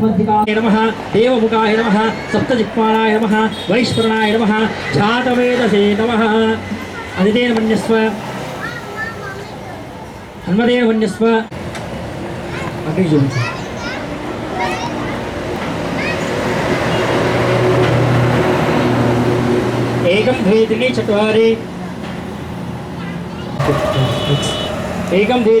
सुबन्धिकाय नमः देवमुखाय नमः सप्तजिह्वानाय नमः वैश्वरणाय नमः जातवेदसे नमः अदितेन मन्यस्व हन्मदेन मन्यस्व अग्नि जोడించు. एकं द्वे त्रीणि चत्वारि एकं द्वे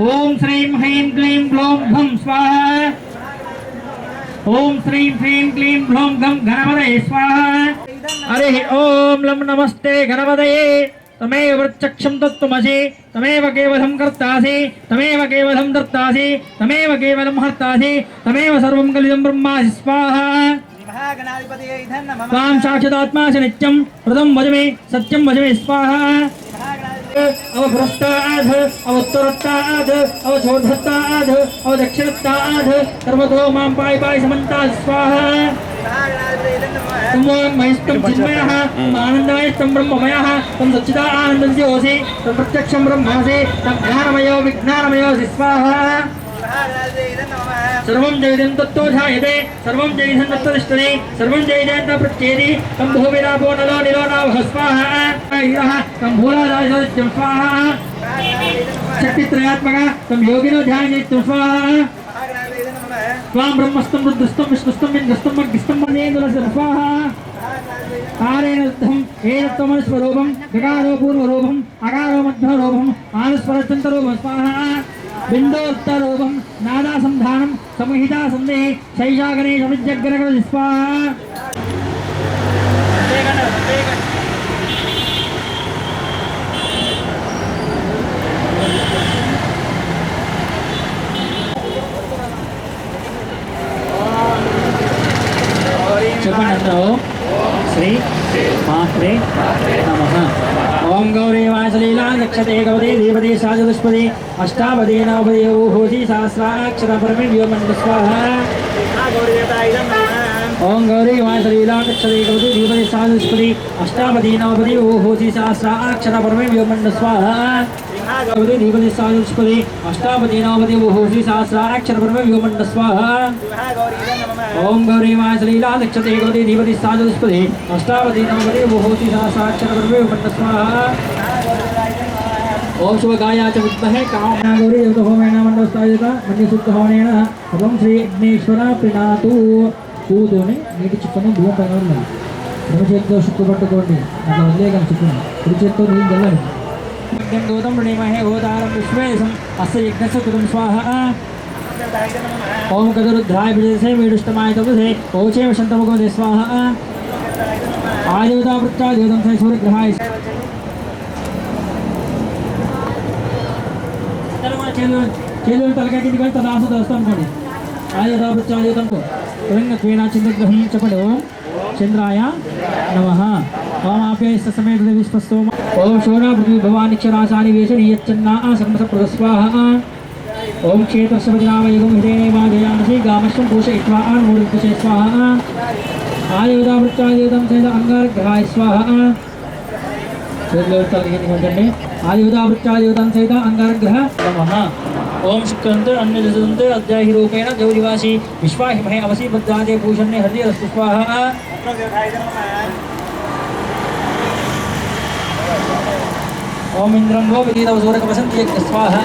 ओम श्रीं ह्रीं क्लीं ब्लौं घं स्वाहा। ओम श्रीं ह्रीं क्लीं ब्लौं घं गणपदये स्वाहा। हरिः ओम लम नमस्ते गणपदये तमेव वृत्चक्षं तत्त्वमसि तमेव केवलं कर्तासि तमेव केवलं दर्तासि तमेव केवलं हर्तासि तमेव सर्वं कलिदं ब्रह्मासि स्वाहा। त्वां साक्षादात्मासि नित्यं व्रतं भज मे सत्यं भज स्वाहा। वजमे सत्यं वजमे स्वाहा अवभ्रष्टाध अवोत्तरत्ताध अवशोधत्ताध अवदक्षिणत्ताध सर्वतो माँ पाय पाय समन्ता, स्वाहा। मयस्तं चिन्मयः विज्ञानमयोऽसि स्वाहा। सर्वं जयिदं तत्तो ध्यायते, सर्वं जयिदं तत्ततिष्ठति सर्वं जयिदं प्रत्येति तं भूमिरापो नलो निलो नावः इरः तं भूलादायसत्यं स्वाहा शक्तित्रयात्मक तं योगिनो ध्यायनित्यं स्वाहा महागणाधिपतये नमः त्वां ब्रह्मस्तं रुद्रस्तं विष्णुस्तं इन्द्रस्तं मग्गिस्तं मनेन्द्रस्य स्वाहा कारेण दत्तं एतत्त्वमनुस्वरूपं गकारो पूर्वरूपम् अकारो मध्यरूपम् आनुस्वरचन्तरूपं स्वाहा। बिन्दोत्तरूपं नादासन्धानं संहिता शते गवदे देवदेशाचतुष्पदे अष्टावदे नवपदे ओ होसि सहस्राक्षरपरमे व्योमण्डस्वाहा ओम गौरी वासरीलाक्षरे गवदे देवदेशाचतुष्पदे अष्टावदे नवपदे ओ होसि सहस्राक्षरपरमे व्योमण्डस्वाहा गौरी देवदेशाचतुष्पदे अष्टावदे नवपदे ओ होसि सहस्राक्षरपरमे व्योमण्डस्वाहा ओम गौरी वासरीलाक्षरे गवदे देवदेशाचतुष्पदे अष्टावदे नमः ఓం గౌరీ మాసలీలా దక్షతే గౌరీ ధీపతి సాధుస్పదే అష్టావతి నవపదే బహోతి సహస్రాక్షరపర్వే ఉపన్న స్వాహ ఓం శుభగాయ చ విద్మహే కామ్యా గౌరీ దేవత హోమేణ మండస్థాయిత మన్య సూక్త హోమేణ ఓం శ్రీ విఘ్నేశ్వర ప్రిణాతు పూతోని నీటి చుక్కను భూమి పైన ఉన్నది ఎడమ చేతితో చుక్కు పట్టుకోండి అట్లా వదిలేయగలను చుక్కుని కుడి చేతితో నీళ్ళు చల్లండి గంగోతం ప్రణేమహే గోదారం విశ్వేశం అస్య యజ్ఞస్య కృతం స్వాహ ఓం గదరుద్రాయ విజయసే వీడుష్టమాయ తపసే ఓచే వసంతముఖమదే స్వాహ ఆదేవతా వృత్తా దేవతం సే సూర్యగ్రహాయ చేతులు చేతులు తలకాయ కిందికి వెళ్ళి తన ఆశ దోస్తాం అనుకోండి ఆదేవతా వృత్తా దేవతంతో తెలంగాణ క్రీడా చంద్రగ్రహం చెప్పండి ఓం చంద్రాయ నమ. ఓం ఆప్యాయస్త సమేత విశ్వస్తోమ ఓం శోనా పృథ్వీ భవాని క్షరాశాని వేషణి యచ్చన్నా సర్మస ప్రదస్వాహ ఓం క్షేత్ర క్షేత్రశపతినామయుగం హృదయనేవాజయామసి గామశ్వం పూషయిత్వా ఆన్మూర్తిషే స్వాహ. ఆయుధావృత్యాయుధం చేత అంగారగ్రహాయ స్వాహ. ಹೇಳಿಕೊಂಡಿದ್ದೀನಿ ಆದಿಯುಧಾವೃತ್ತಾದಿಯುಧಂ ಸಹಿತ ಅಂಗಾರಗ್ರಹ ನಮಃ ओम शुक्रंत अन्य दसंत अध्याय हृदय ओम इंद्रम वो विदित अवसोरक वसंत स्वाहा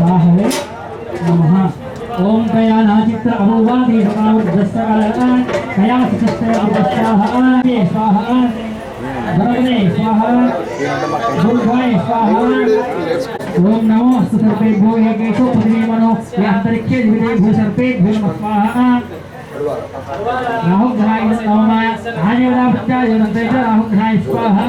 वाहवे नमः ओम कयानाचित्र अमुवादि सकावदस्तकालकान् कयासितस्य अवस्याः आदि स्वाहा भगवने स्वाहा दुर्गाय स्वाहा ओम नमो सर्वे भो यज्ञेषु पद्मे मनो। यान्तरिक्षे द्विते भू सर्वे भूम स्वाहा राहुग्राय नमः आर्यवदापत्याय नन्ते च राहुग्राय स्वाहा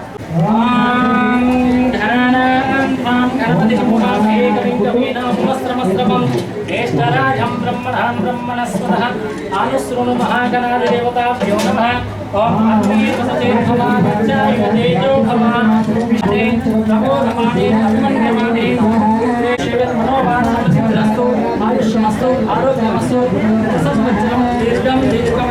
జ్యేష్ఠరాజం బ్రహ్మణాన్ బ్రహ్మణస్వత ఆనుశృణు మహాగణాదిదేవతాభ్యో నమ. ఓం ఆత్మీయతేజో దీర్ఘం దీర్ఘం.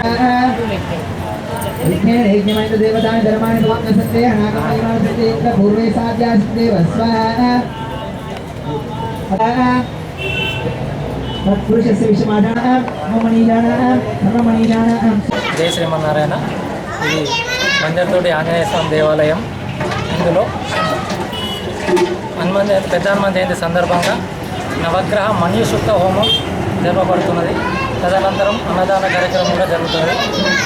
జయ శ్రీమన్నారాయణ ఇది మంజర్తోటి ఆంజనేయ స్వామి దేవాలయం. ఇందులో హనుమాన్ జయంతి పెద్ద హనుమాన్ జయంతి సందర్భంగా నవగ్రహ మణిశుద్ధ హోమం జరపబడుతున్నది. తదనంతరం అన్నదాన కార్యక్రమం కూడా జరుగుతుంది.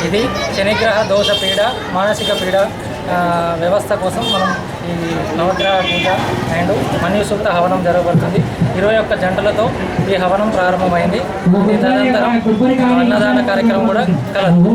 ఇది శనిగ్రహ దోష పీడ మానసిక పీడ వ్యవస్థ కోసం మనం ఈ నవగ్రహ పూజ అండ్ మన్యుసూక్త హవనం జరగబడుతుంది. ఇరవై ఒక్క జంటలతో ఈ హవనం ప్రారంభమైంది. తదనంతరం అన్నదాన కార్యక్రమం కూడా కలదు.